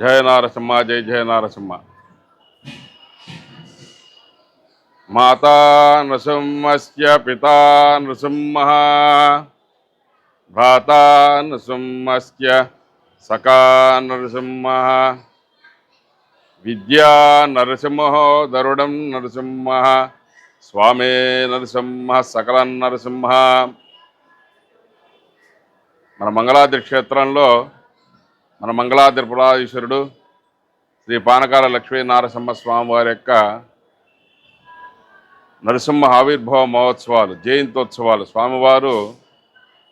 జయ నారసింహ జయ జయ నారసింహ మాతా నృసింహస్య పితా నృసింహ. భ్రాతా నృసింహస్య సఖా నృసింహ. విద్యా నరసింహో దరుడం నరసింహ. స్వామే నరసింహ సకల నరసింహ. మన మంగళాద్రి క్షేత్రంలో మన మంగళాద్రి పురాధీశ్వరుడు శ్రీ పానకాల లక్ష్మీ నారసింహ స్వామి వారి యొక్క నరసింహ ఆవిర్భావ మహోత్సవాలు జయంతోత్సవాలు. స్వామివారు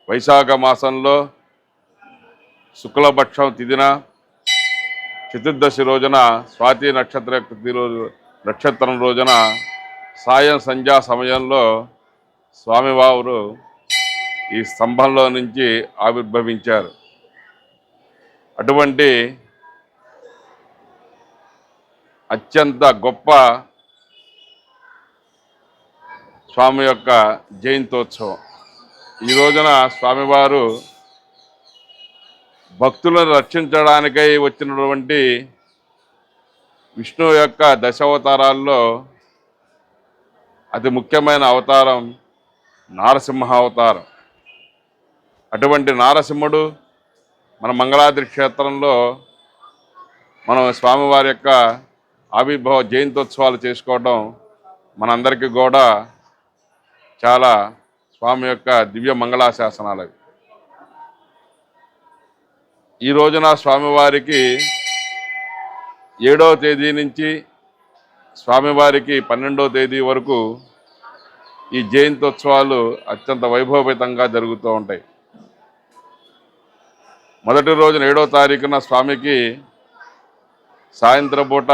వైశాఖ మాసంలో శుక్లపక్షం తిదిన చతుర్దశి రోజున స్వాతి నక్షత్ర రోజు నక్షత్రం రోజున సాయం సంధ్యా సమయంలో స్వామివారు ఈ స్తంభంలో నుంచి ఆవిర్భవించారు. అటువంటి అత్యంత గొప్ప స్వామి యొక్క జయంతోత్సవం. ఈ రోజున స్వామివారు భక్తులను రక్షించడానికై వచ్చినటువంటి విష్ణు యొక్క దశావతారాల్లో అతి ముఖ్యమైన అవతారం నారసింహ అవతారం. అటువంటి నారసింహుడు మన మంగళాద్రి క్షేత్రంలో మనం స్వామివారి యొక్క ఆవిర్భావ జయంతోత్సవాలు చేసుకోవడం మనందరికీ కూడా చాలా స్వామి యొక్క దివ్య మంగళాశాసనాలు అవి. ఈ రోజున స్వామివారికి ఏడవ తేదీ నుంచి స్వామివారికి పన్నెండవ తేదీ వరకు ఈ జయంతోత్సవాలు అత్యంత వైభవపేతంగా జరుగుతూ ఉంటాయి. మొదటి రోజున ఏడో తారీఖున స్వామికి సాయంత్రం పూట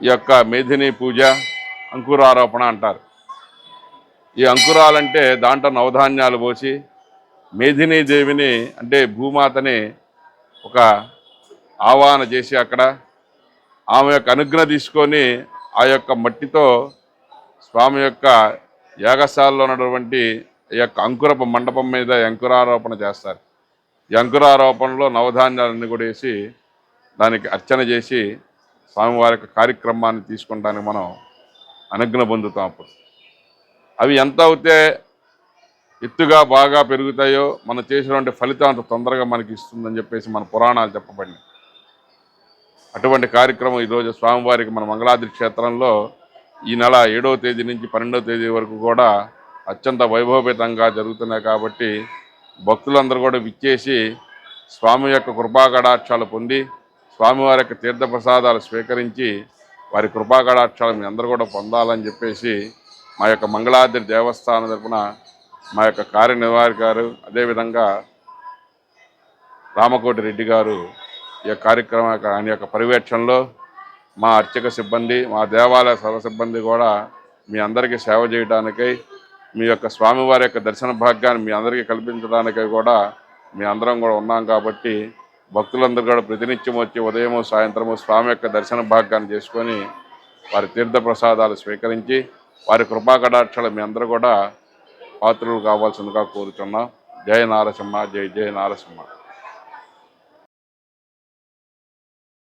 ఈ యొక్క మేధిని పూజ అంకురారోపణ అంటారు. ఈ అంకురాలంటే దాంట్లో నవధాన్యాలు పోసి మేధిని దేవిని అంటే భూమాతని ఒక ఆవాహన చేసి అక్కడ ఆమె యొక్క అనుగ్రహం తీసుకొని ఆ యొక్క మట్టితో స్వామి యొక్క యాగశాలలో ఉన్నటువంటి యొక్క అంకురపు మండపం మీద అంకురారోపణ చేస్తారు. ఈ అంకురారోపణలో నవధాన్యాలన్నీ కూడా వేసి దానికి అర్చన చేసి స్వామివారి యొక్క కార్యక్రమాన్ని తీసుకుంటానికి మనం అనుగ్రహం పొందుతాం అప్పుడు. అవి ఎంత అవుతే ఎత్తుగా బాగా పెరుగుతాయో మనం చేసినటువంటి ఫలితం అంత తొందరగా మనకి ఇస్తుందని చెప్పేసి మన పురాణాలు చెప్పబడినాయి అటువంటి కార్యక్రమం ఈరోజు స్వామివారికి మన మంగళాద్రి క్షేత్రంలో ఈ నెల ఏడవ తేదీ నుంచి పన్నెండవ తేదీ వరకు కూడా అత్యంత వైభవపేతంగా జరుగుతున్నాయి కాబట్టి భక్తులందరూ కూడా విచ్చేసి స్వామి యొక్క కృపాకటాక్షాలు పొంది స్వామివారి యొక్క తీర్థప్రసాదాలు స్వీకరించి వారి కృపాకటాక్షాలు మీ అందరూ కూడా పొందాలని చెప్పేసి మా యొక్క మంగళాద్రి దేవస్థానం తరపున మా యొక్క కార్యనిర్వాహక గారు అదేవిధంగా రామకోటి రెడ్డి గారు ఈ యొక్క కార్యక్రమం యొక్క ఆయన యొక్క పర్యవేక్షణలో మా అర్చక సిబ్బంది మా దేవాలయ సర్వ సిబ్బంది కూడా మీ అందరికీ సేవ చేయడానికై మీ యొక్క స్వామివారి యొక్క దర్శన భాగ్యాన్ని మీ అందరికీ కల్పించడానికి కూడా మీ అందరం కూడా ఉన్నాం కాబట్టి భక్తులందరూ కూడా ప్రతినిత్యం వచ్చి ఉదయము సాయంత్రము స్వామి యొక్క దర్శన భాగ్యాన్ని చేసుకొని వారి తీర్థ ప్రసాదాలు స్వీకరించి వారి కృపాకటాక్షలు మీ అందరూ కూడా పాత్రలు కావాల్సిందిగా కోరుతున్నాం జయ నారసింహ జై జయ నారసింహ.